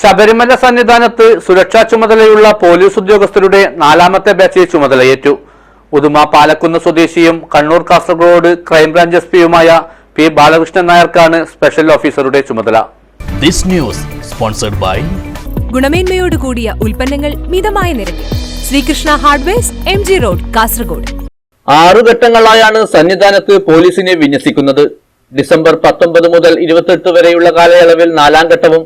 ശബരിമല സന്നിധാനത്ത് സുരക്ഷാ ചുമതലയുള്ള പോലീസ് ഉദ്യോഗസ്ഥരുടെ നാലാമത്തെ ബാച്ച് ചുമതലയേറ്റു. ഉദുമ പാലക്കുന്ന് സ്വദേശിയും Kannur Kasaragod crime branch S പിയുമായ P Balakrishnan നായർക്കാണ് സ്പെഷ്യൽ ഓഫീസറുടെ ചുമതല. ദിസ് ന്യൂസ് സ്പോൺസർഡ് ബൈ ഗുണമേന്മയോട് കൂടിയ ഉൽപ്പന്നങ്ങൾ മിതമായ നിരക്കിൽ. Sreekrishna hardwares M G road Kasaragod. ആറു ഘട്ടങ്ങളായാണ് സന്നിധാനത്ത് പോലീസിനെ വിന്യസിക്കുന്നത്. ഡിസംബർ പത്തൊമ്പത് മുതൽ ഇരുപത്തെട്ട് വരെയുള്ള കാലയളവിൽ നാലാം ഘട്ടവും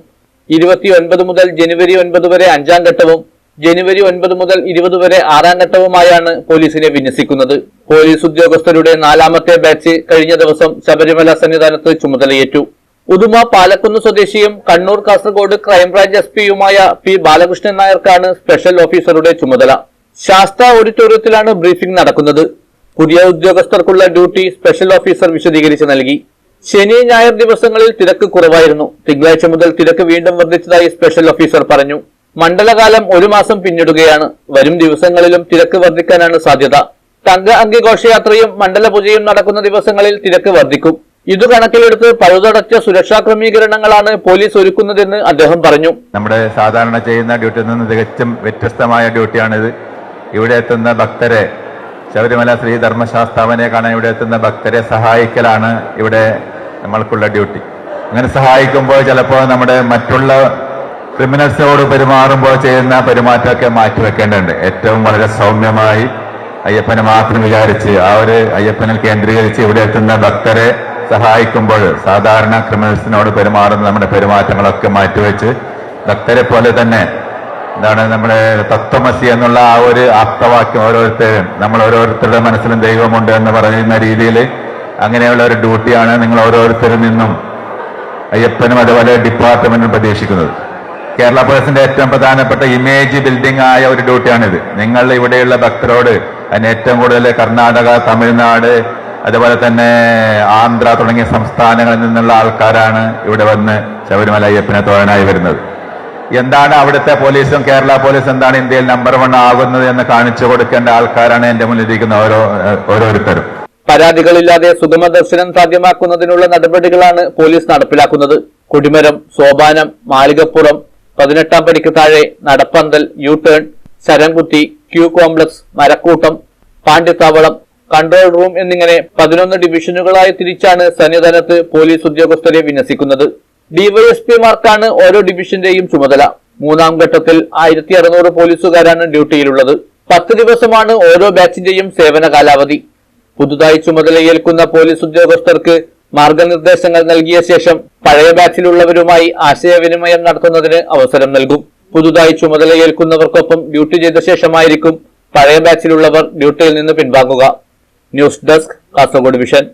ഇരുപത്തിയൊൻപത് മുതൽ ജനുവരി ഒൻപത് വരെ അഞ്ചാം ഘട്ടവും ജനുവരി ഒൻപത് മുതൽ ഇരുപത് വരെ ആറാം ഘട്ടവുമായാണ് പോലീസിനെ വിന്യസിക്കുന്നത്. പോലീസ് ഉദ്യോഗസ്ഥരുടെ നാലാമത്തെ ബാച്ച് കഴിഞ്ഞ ദിവസം ശബരിമല സന്നിധാനത്ത് ചുമതലയേറ്റു. ഉദുമ പാലക്കുന്ന് സ്വദേശിയും Kannur Kasaragod crime branch S പിയുമായ P Balakrishnan നായർക്കാണ് സ്പെഷ്യൽ ഓഫീസറുടെ ചുമതല. ശാസ്ത്ര ഓഡിറ്റോറിയത്തിലാണ് ബ്രീഫിംഗ് നടക്കുന്നത്. പുതിയ ഉദ്യോഗസ്ഥർക്കുള്ള ഡ്യൂട്ടി സ്പെഷ്യൽ ഓഫീസർ വിശദീകരിച്ച് നൽകി. ശനി ഞായർ ദിവസങ്ങളിൽ തിരക്ക് കുറവായിരുന്നു. തിങ്കളാഴ്ച മുതൽ തിരക്ക് വീണ്ടും വർദ്ധിച്ചതായി സ്പെഷ്യൽ ഓഫീസർ പറഞ്ഞു. മണ്ഡലകാലം ഒരു മാസം പിന്നിടുകയാണ്. വരും ദിവസങ്ങളിലും തിരക്ക് വർദ്ധിക്കാനാണ് സാധ്യത. തങ്ക അങ്കി ഘോഷയാത്രയും മണ്ഡല പൂജയും നടക്കുന്ന ദിവസങ്ങളിൽ തിരക്ക് വർദ്ധിക്കും. ഇതു കണക്കിലെടുത്ത് പഴുതടച്ച സുരക്ഷാ ക്രമീകരണങ്ങളാണ് പോലീസ് ഒരുക്കുന്നതെന്ന് അദ്ദേഹം പറഞ്ഞു. നമ്മുടെ സാധാരണ ചെയ്യുന്ന ഡ്യൂട്ടിയിൽ നിന്ന് തികച്ചും വ്യത്യസ്തമായ ഡ്യൂട്ടിയാണിത് ഇവിടെ എത്തുന്ന ഭക്തരെ ശബരിമല ശ്രീ ധർമ്മശാസ്താവനെ കാണാൻ ഇവിടെ എത്തുന്ന ഭക്തരെ സഹായിക്കലാണ് ഇവിടെ നമ്മൾക്കുള്ള ഡ്യൂട്ടി. അങ്ങനെ സഹായിക്കുമ്പോൾ ചിലപ്പോൾ നമ്മുടെ മറ്റുള്ള ക്രിമിനൽസിനോട് പെരുമാറുമ്പോൾ ചെയ്യുന്ന പെരുമാറ്റമൊക്കെ മാറ്റിവെക്കേണ്ടതുണ്ട് ഏറ്റവും വളരെ സൗമ്യമായി അയ്യപ്പനെ മാത്രം വിചാരിച്ച് ആ ഒരു അയ്യപ്പനിൽ കേന്ദ്രീകരിച്ച് ഇവിടെ എത്തുന്ന ഭക്തരെ സഹായിക്കുമ്പോൾ സാധാരണ ക്രിമിനൽസിനോട് പെരുമാറുന്ന നമ്മുടെ പെരുമാറ്റങ്ങളൊക്കെ മാറ്റിവെച്ച് ഭക്തരെ പോലെ തന്നെ എന്താണ് നമ്മുടെ തത്വമസി എന്നുള്ള ആ ഒരു ആപ്തവാക്യം ഓരോരുത്തരും നമ്മൾ ഓരോരുത്തരുടെ മനസ്സിലും ദൈവമുണ്ട് എന്ന് പറയുന്ന രീതിയിൽ അങ്ങനെയുള്ള ഒരു ഡ്യൂട്ടിയാണ് നിങ്ങൾ ഓരോരുത്തരിൽ നിന്നും അയ്യപ്പനും അതുപോലെ ഡിപ്പാർട്ട്മെന്റും പ്രതീക്ഷിക്കുന്നത്. കേരള പോലീസിന്റെ ഏറ്റവും പ്രധാനപ്പെട്ട ഇമേജ് ബിൽഡിംഗ് ആയ ഒരു ഡ്യൂട്ടിയാണിത്. നിങ്ങൾ ഇവിടെയുള്ള ഭക്തരോട് അതിന് ഏറ്റവും കൂടുതൽ കർണാടക തമിഴ്നാട് അതുപോലെ തന്നെ ആന്ധ്ര തുടങ്ങിയ സംസ്ഥാനങ്ങളിൽ നിന്നുള്ള ആൾക്കാരാണ് ഇവിടെ വന്ന് ശബരിമല അയ്യപ്പനെ തോഴനായി വരുന്നത്. എന്താണ് അവിടുത്തെ പോലീസും കേരള പോലീസ് എന്താണ് ഇന്ത്യയിൽ നമ്പർ വൺ ആകുന്നത് എന്ന് കാണിച്ചു കൊടുക്കേണ്ട ആൾക്കാരാണ് എന്റെ മുന്നിലിരിക്കുന്ന ഓരോ ഓരോരുത്തരും. പരാതികളില്ലാതെ സുഗമ ദർശനം സാധ്യമാക്കുന്നതിനുള്ള നടപടികളാണ് പോലീസ് നടപ്പിലാക്കുന്നത്. കുടിമരം സോപാനം മാളികപ്പുറം പതിനെട്ടാം പടിക്ക് താഴെ Nadapanthal U turn Saramkuthi queue complex Marakkoottam Pandithavalam control room എന്നിങ്ങനെ പതിനൊന്ന് ഡിവിഷനുകളായി തിരിച്ചാണ് സന്നിധാനത്ത് പോലീസ് ഉദ്യോഗസ്ഥരെ വിന്യസിക്കുന്നത്. ഡിവൈഎസ്പിമാർക്കാണ് ഓരോ ഡിവിഷന്റെയും ചുമതല. മൂന്നാം ഘട്ടത്തിൽ ആയിരത്തി അറുന്നൂറ് പോലീസുകാരാണ് ഡ്യൂട്ടിയിലുള്ളത്. പത്ത് ദിവസമാണ് ഓരോ ബാച്ചിന്റെയും സേവന കാലാവധി. പുതുതായി ചുമതലയേൽക്കുന്ന പോലീസ് ഉദ്യോഗസ്ഥർക്ക് മാർഗനിർദ്ദേശങ്ങൾ നൽകിയ ശേഷം പഴയ ബാച്ചിലുള്ളവരുമായി ആശയവിനിമയം നടത്തുന്നതിന് അവസരം നൽകും. പുതുതായി ചുമതലയേൽക്കുന്നവർക്കൊപ്പം ഡ്യൂട്ടി ചെയ്ത ശേഷമായിരിക്കും പഴയ ബാച്ചിലുള്ളവർ ഡ്യൂട്ടിയിൽ നിന്ന് പിൻവാങ്ങുക. News desk Kasaragod vision